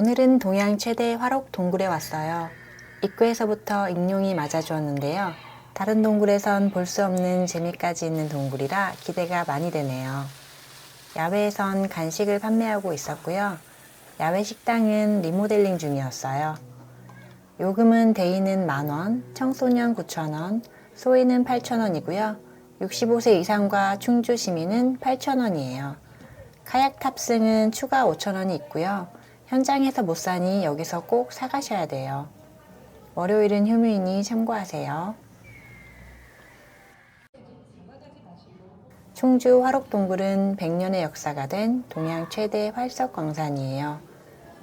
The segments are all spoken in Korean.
오늘은 동양 최대 화록 동굴에 왔어요. 입구에서부터 익룡이 맞아주었는데요. 다른 동굴에선 볼 수 없는 재미까지 있는 동굴이라 기대가 많이 되네요. 야외에선 간식을 판매하고 있었고요. 야외 식당은 리모델링 중이었어요. 요금은 데이는 만원, 청소년 9천원, 소인은 8천원이고요. 65세 이상과 충주 시민은 8천원이에요. 카약 탑승은 추가 5천원이 있고요. 현장에서 못 사니 여기서 꼭 사가셔야 돼요. 월요일은 휴무이니 참고하세요. 충주 화록동굴은 100년의 역사가 된 동양 최대 활석 광산이에요.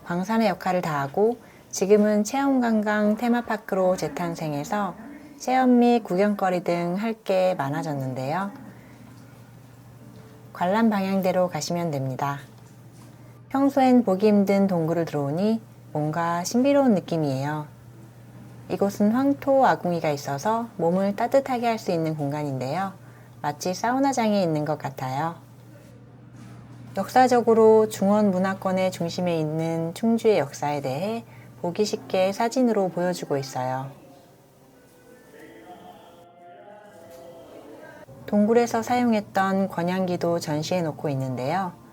광산의 역할을 다하고 지금은 체험관광 테마파크로 재탄생해서 체험 및 구경거리 등 할 게 많아졌는데요. 관람 방향대로 가시면 됩니다. 평소엔 보기 힘든 동굴을 들어오니 뭔가 신비로운 느낌이에요. 이곳은 황토 아궁이가 있어서 몸을 따뜻하게 할 수 있는 공간인데요. 마치 사우나장에 있는 것 같아요. 역사적으로 중원 문화권의 중심에 있는 충주의 역사에 대해 보기 쉽게 사진으로 보여주고 있어요. 동굴에서 사용했던 권양기도 전시해 놓고 있는데요.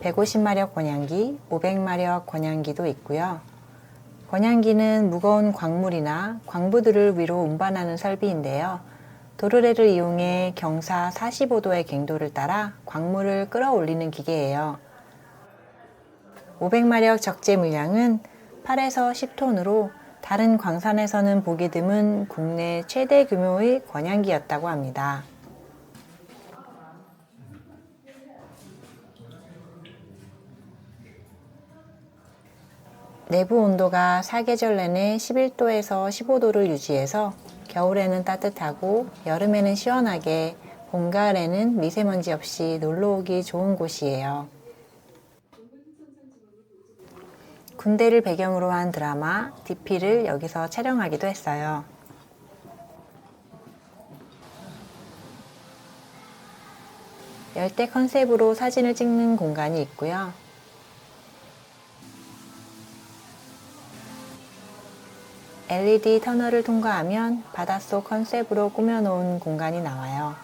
150마력 권양기, 500마력 권양기도 있고요. 권양기는 무거운 광물이나 광부들을 위로 운반하는 설비인데요. 도르래를 이용해 경사 45도의 갱도를 따라 광물을 끌어올리는 기계예요. 500마력 적재 물량은 8에서 10톤으로 다른 광산에서는 보기 드문 국내 최대 규모의 권양기였다고 합니다. 내부 온도가 사계절 내내 11도에서 15도를 유지해서 겨울에는 따뜻하고 여름에는 시원하게 봄, 가을에는 미세먼지 없이 놀러 오기 좋은 곳이에요. 군대를 배경으로 한 드라마 DP를 여기서 촬영하기도 했어요. 열대 컨셉으로 사진을 찍는 공간이 있고요. LED 터널을 통과하면 바닷속 컨셉으로 꾸며놓은 공간이 나와요.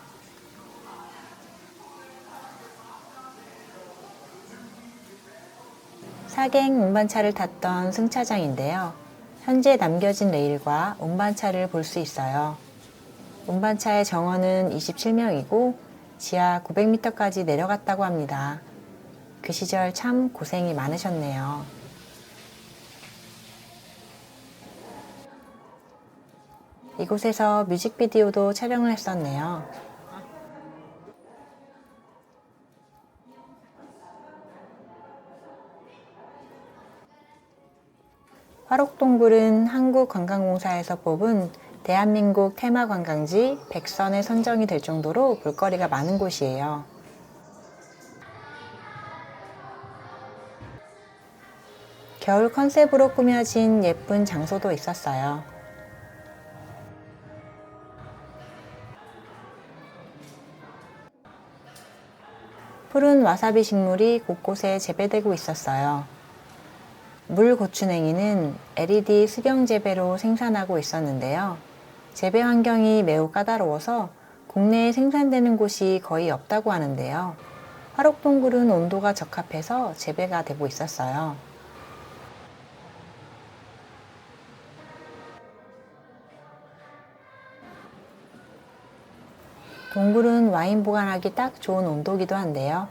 사갱 운반차를 탔던 승차장인데요. 현재 남겨진 레일과 운반차를 볼 수 있어요. 운반차의 정원은 27명이고 지하 900m까지 내려갔다고 합니다. 그 시절 참 고생이 많으셨네요. 이곳에서 뮤직비디오도 촬영을 했었네요. 화록동굴은 한국관광공사에서 뽑은 대한민국 테마관광지 100선에 선정이 될 정도로 볼거리가 많은 곳이에요. 겨울 컨셉으로 꾸며진 예쁜 장소도 있었어요. 푸른 와사비 식물이 곳곳에 재배되고 있었어요. 물 고추냉이는 LED 수경 재배로 생산하고 있었는데요. 재배 환경이 매우 까다로워서 국내에 생산되는 곳이 거의 없다고 하는데요. 화록동굴은 온도가 적합해서 재배가 되고 있었어요. 동굴은 와인 보관하기 딱 좋은 온도기도 한데요.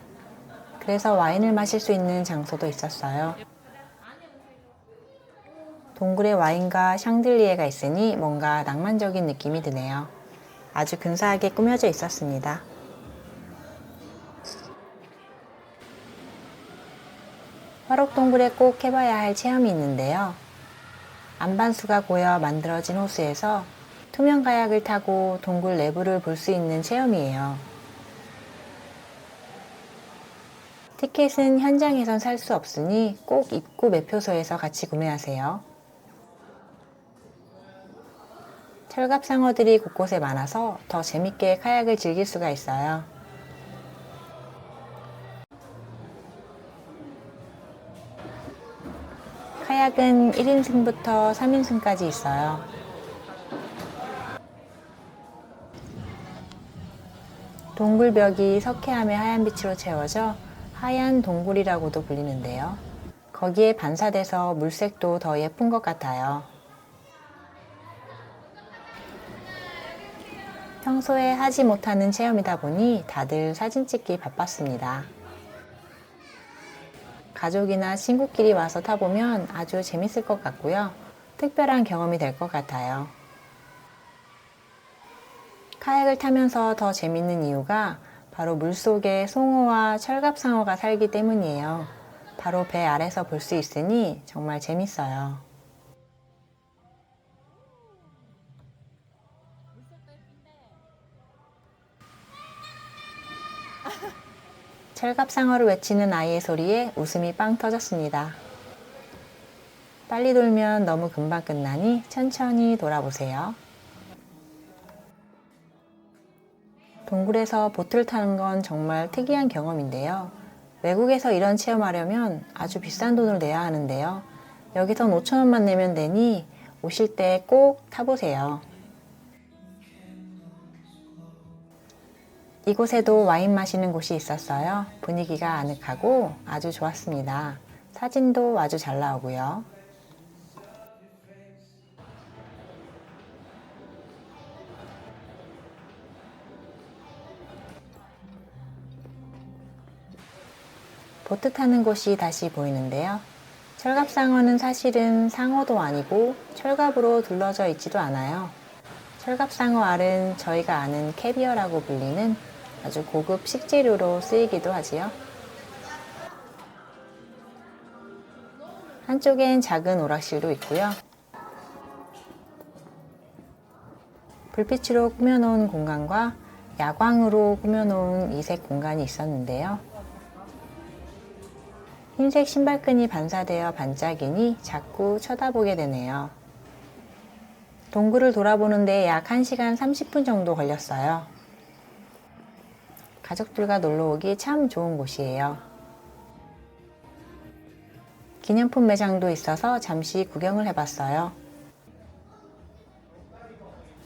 그래서 와인을 마실 수 있는 장소도 있었어요. 동굴에 와인과 샹들리에가 있으니 뭔가 낭만적인 느낌이 드네요. 아주 근사하게 꾸며져 있었습니다. 화록동굴에 꼭 해봐야 할 체험이 있는데요. 안반수가 고여 만들어진 호수에서 투명 가약을 타고 동굴 내부를 볼 수 있는 체험이에요. 티켓은 현장에선 살 수 없으니 꼭 입구 매표소에서 같이 구매하세요. 철갑 상어들이 곳곳에 많아서 더 재밌게 카약을 즐길 수가 있어요. 카약은 1인승부터 3인승까지 있어요. 동굴벽이 석회암의 하얀 빛으로 채워져 하얀 동굴이라고도 불리는데요. 거기에 반사돼서 물색도 더 예쁜 것 같아요. 평소에 하지 못하는 체험이다 보니 다들 사진 찍기 바빴습니다. 가족이나 친구끼리 와서 타보면 아주 재밌을 것 같고요. 특별한 경험이 될 것 같아요. 카약을 타면서 더 재밌는 이유가 바로 물속에 송어와 철갑상어가 살기 때문이에요. 바로 배 아래서 볼 수 있으니 정말 재밌어요. 철갑상어를 외치는 아이의 소리에 웃음이 빵 터졌습니다. 빨리 돌면 너무 금방 끝나니 천천히 돌아보세요. 동굴에서 보트를 타는 건 정말 특이한 경험인데요. 외국에서 이런 체험하려면 아주 비싼 돈을 내야 하는데요. 여기선 5천원만 내면 되니 오실 때 꼭 타보세요. 이곳에도 와인 마시는 곳이 있었어요. 분위기가 아늑하고 아주 좋았습니다. 사진도 아주 잘 나오고요. 보트 타는 곳이 다시 보이는데요. 철갑상어는 사실은 상어도 아니고 철갑으로 둘러져 있지도 않아요. 철갑상어 알은 저희가 아는 캐비어라고 불리는 아주 고급 식재료로 쓰이기도 하지요. 한쪽엔 작은 오락실도 있고요. 불빛으로 꾸며놓은 공간과 야광으로 꾸며놓은 이색 공간이 있었는데요. 흰색 신발끈이 반사되어 반짝이니 자꾸 쳐다보게 되네요. 동굴을 돌아보는데 약 1시간 30분 정도 걸렸어요. 가족들과 놀러 오기 참 좋은 곳이에요. 기념품 매장도 있어서 잠시 구경을 해봤어요.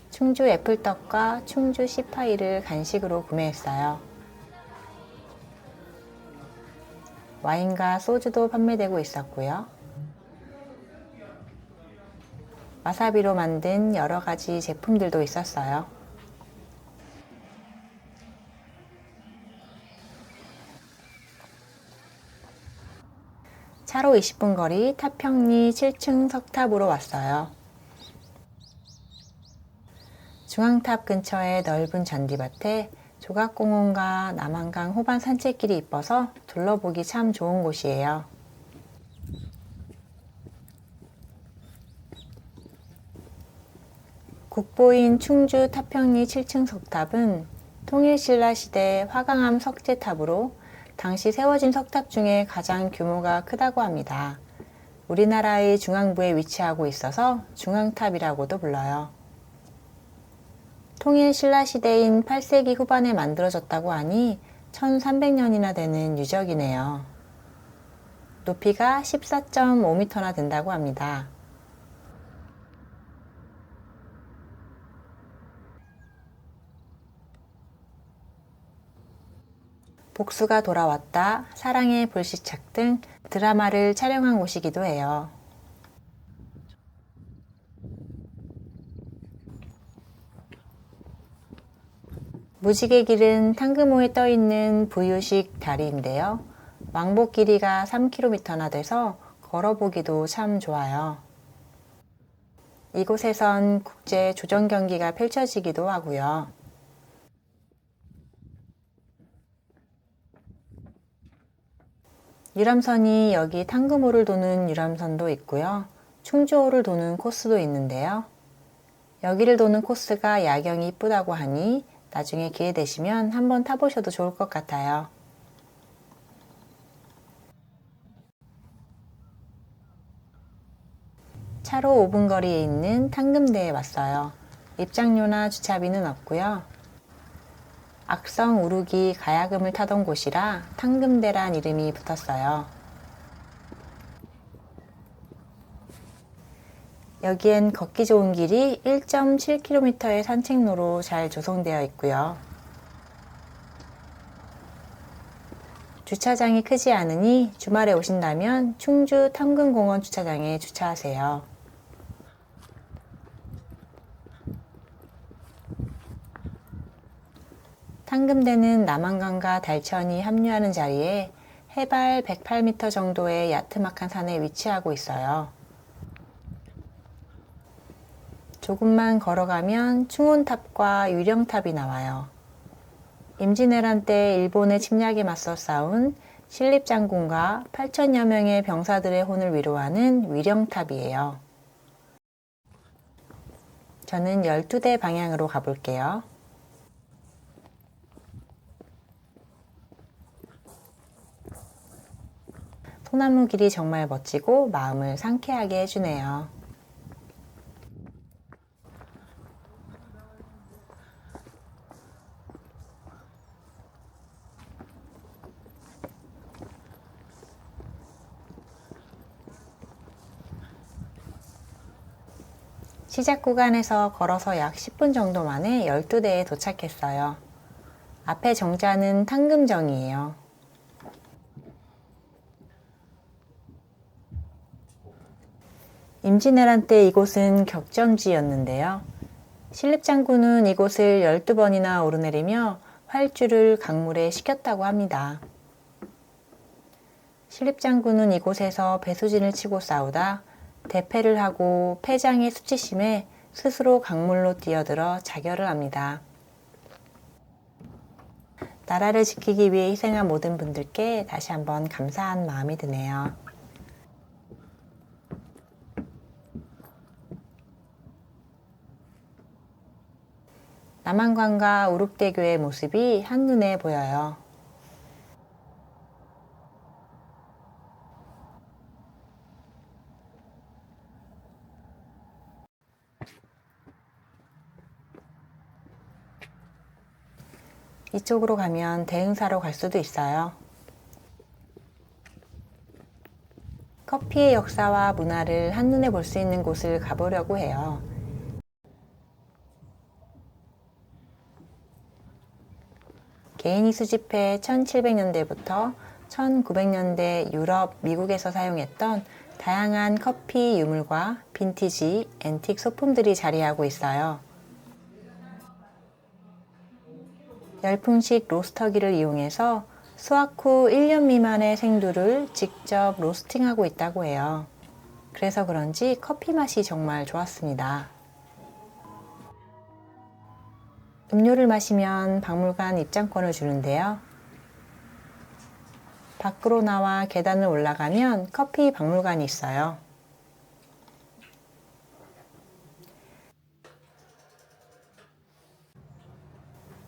충주 애플떡과 충주 시파이를 간식으로 구매했어요. 와인과 소주도 판매되고 있었고요. 와사비로 만든 여러 가지 제품들도 있었어요. 차로 20분 거리 타평리 7층 석탑으로 왔어요. 중앙탑 근처의 넓은 잔디밭에 조각공원과 남한강 호반 산책길이 이뻐서 둘러보기 참 좋은 곳이에요. 국보인 충주 타평리 7층 석탑은 통일신라 시대 화강암 석재탑으로 당시 세워진 석탑 중에 가장 규모가 크다고 합니다. 우리나라의 중앙부에 위치하고 있어서 중앙탑이라고도 불러요. 통일 신라 시대인 8세기 후반에 만들어졌다고 하니 1300년이나 되는 유적이네요. 높이가 14.5m나 된다고 합니다. 복수가 돌아왔다, 사랑의 불시착 등 드라마를 촬영한 곳이기도 해요. 무지개 길은 탕금호에 떠 있는 부유식 다리인데요. 왕복 길이가 3km나 돼서 걸어보기도 참 좋아요. 이곳에선 국제 조정 경기가 펼쳐지기도 하고요. 유람선이 여기 탕금호를 도는 유람선도 있고요. 충주호를 도는 코스도 있는데요. 여기를 도는 코스가 야경이 이쁘다고 하니 나중에 기회 되시면 한번 타보셔도 좋을 것 같아요. 차로 5분 거리에 있는 탕금대에 왔어요. 입장료나 주차비는 없고요. 악성 우루기 가야금을 타던 곳이라 탕금대란 이름이 붙었어요. 여기엔 걷기 좋은 길이 1.7km의 산책로로 잘 조성되어 있고요. 주차장이 크지 않으니 주말에 오신다면 충주 탐금공원 주차장에 주차하세요. 탕금대는 남한강과 달천이 합류하는 자리에 해발 108m 정도의 야트막한 산에 위치하고 있어요. 조금만 걸어가면 충혼탑과 유령탑이 나와요. 임진왜란 때 일본의 침략에 맞서 싸운 신립 장군과 8천여 명의 병사들의 혼을 위로하는 위령탑이에요. 저는 12대 방향으로 가볼게요. 소나무 길이 정말 멋지고 마음을 상쾌하게 해주네요. 시작 구간에서 걸어서 약 10분 정도 만에 12대에 도착했어요. 앞에 정자는 탕금정이에요. 임진왜란 때 이곳은 격전지였는데요. 신립장군은 이곳을 12번이나 오르내리며 활주를 강물에 식혔다고 합니다. 신립장군은 이곳에서 배수진을 치고 싸우다 대패를 하고 패장의 수치심에 스스로 강물로 뛰어들어 자결을 합니다. 나라를 지키기 위해 희생한 모든 분들께 다시 한번 감사한 마음이 드네요. 남한강과 우룩대교의 모습이 한눈에 보여요. 이쪽으로 가면 대흥사로 갈 수도 있어요. 커피의 역사와 문화를 한눈에 볼 수 있는 곳을 가보려고 해요. 개인이 수집해 1700년대부터 1900년대 유럽, 미국에서 사용했던 다양한 커피 유물과 빈티지, 앤틱 소품들이 자리하고 있어요. 열풍식 로스터기를 이용해서 수확 후 1년 미만의 생두를 직접 로스팅하고 있다고 해요. 그래서 그런지 커피 맛이 정말 좋았습니다. 음료를 마시면 박물관 입장권을 주는데요. 밖으로 나와 계단을 올라가면 커피 박물관이 있어요.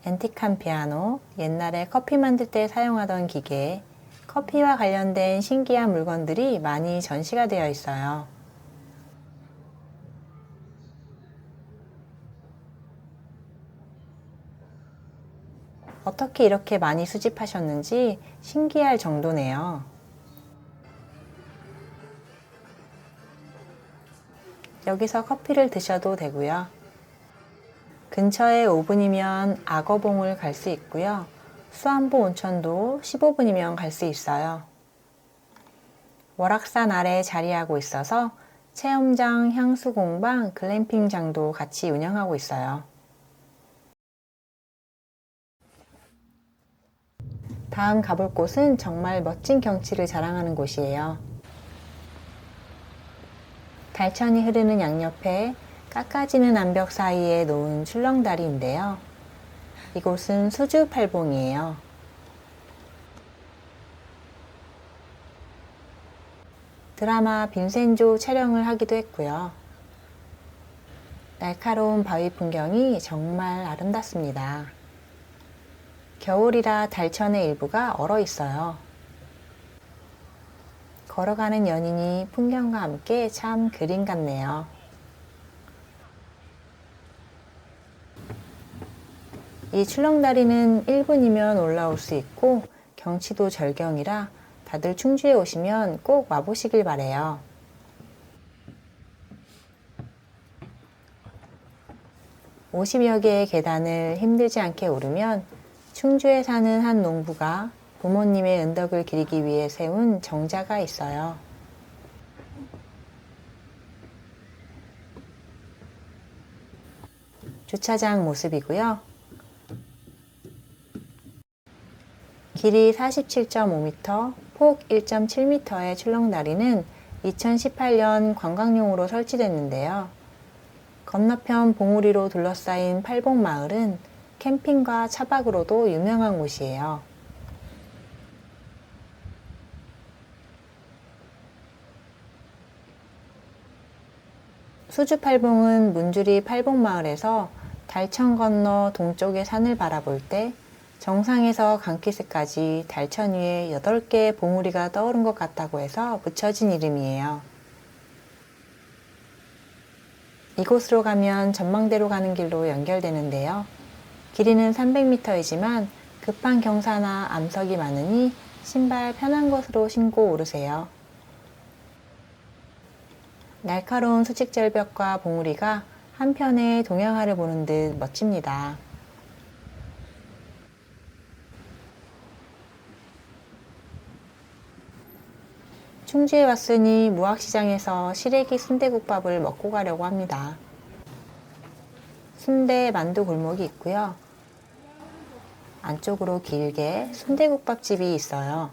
앤틱한 피아노, 옛날에 커피 만들 때 사용하던 기계, 커피와 관련된 신기한 물건들이 많이 전시가 되어 있어요. 어떻게 이렇게 많이 수집하셨는지 신기할 정도네요. 여기서 커피를 드셔도 되고요. 근처에 5분이면 악어봉을 갈 수 있고요. 수안보 온천도 15분이면 갈 수 있어요. 월악산 아래 자리하고 있어서 체험장, 향수 공방, 글램핑장도 같이 운영하고 있어요. 다음 가볼 곳은 정말 멋진 경치를 자랑하는 곳이에요. 달천이 흐르는 양옆에 깎아지는 암벽 사이에 놓은 출렁다리인데요. 이곳은 수주팔봉이에요. 드라마 빈센조 촬영을 하기도 했고요. 날카로운 바위 풍경이 정말 아름답습니다. 겨울이라 달천의 일부가 얼어 있어요. 걸어가는 연인이 풍경과 함께 참 그림 같네요. 이 출렁다리는 1분이면 올라올 수 있고 경치도 절경이라 다들 충주에 오시면 꼭 와보시길 바래요. 50여 개의 계단을 힘들지 않게 오르면 충주에 사는 한 농부가 부모님의 은덕을 기리기 위해 세운 정자가 있어요. 주차장 모습이고요. 길이 47.5m, 폭 1.7m의 출렁다리는 2018년 관광용으로 설치됐는데요. 건너편 봉우리로 둘러싸인 팔봉마을은 캠핑과 차박으로도 유명한 곳이에요. 수주 팔봉은 문주리 팔봉마을에서 달천 건너 동쪽의 산을 바라볼 때 정상에서 강키스까지 달천 위에 8개의 봉우리가 떠오른 것 같다고 해서 붙여진 이름이에요. 이곳으로 가면 전망대로 가는 길로 연결되는데요. 길이는 300m이지만 급한 경사나 암석이 많으니 신발 편한 곳으로 신고 오르세요. 날카로운 수직절벽과 봉우리가 한편의 동양화를 보는 듯 멋집니다. 충주에 왔으니 무학시장에서 시래기 순대국밥을 먹고 가려고 합니다. 순대 만두 골목이 있고요. 안쪽으로 길게 순대국밥집이 있어요.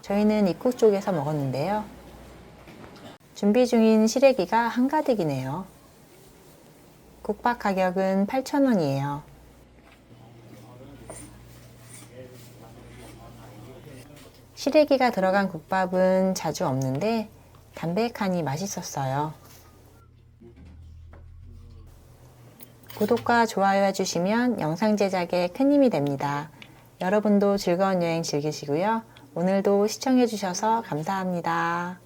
저희는 입구 쪽에서 먹었는데요. 준비 중인 시래기가 한가득이네요. 국밥 가격은 8,000원이에요. 시래기가 들어간 국밥은 자주 없는데 담백하니 맛있었어요. 구독과 좋아요 해주시면 영상 제작에 큰 힘이 됩니다. 여러분도 즐거운 여행 즐기시고요. 오늘도 시청해주셔서 감사합니다.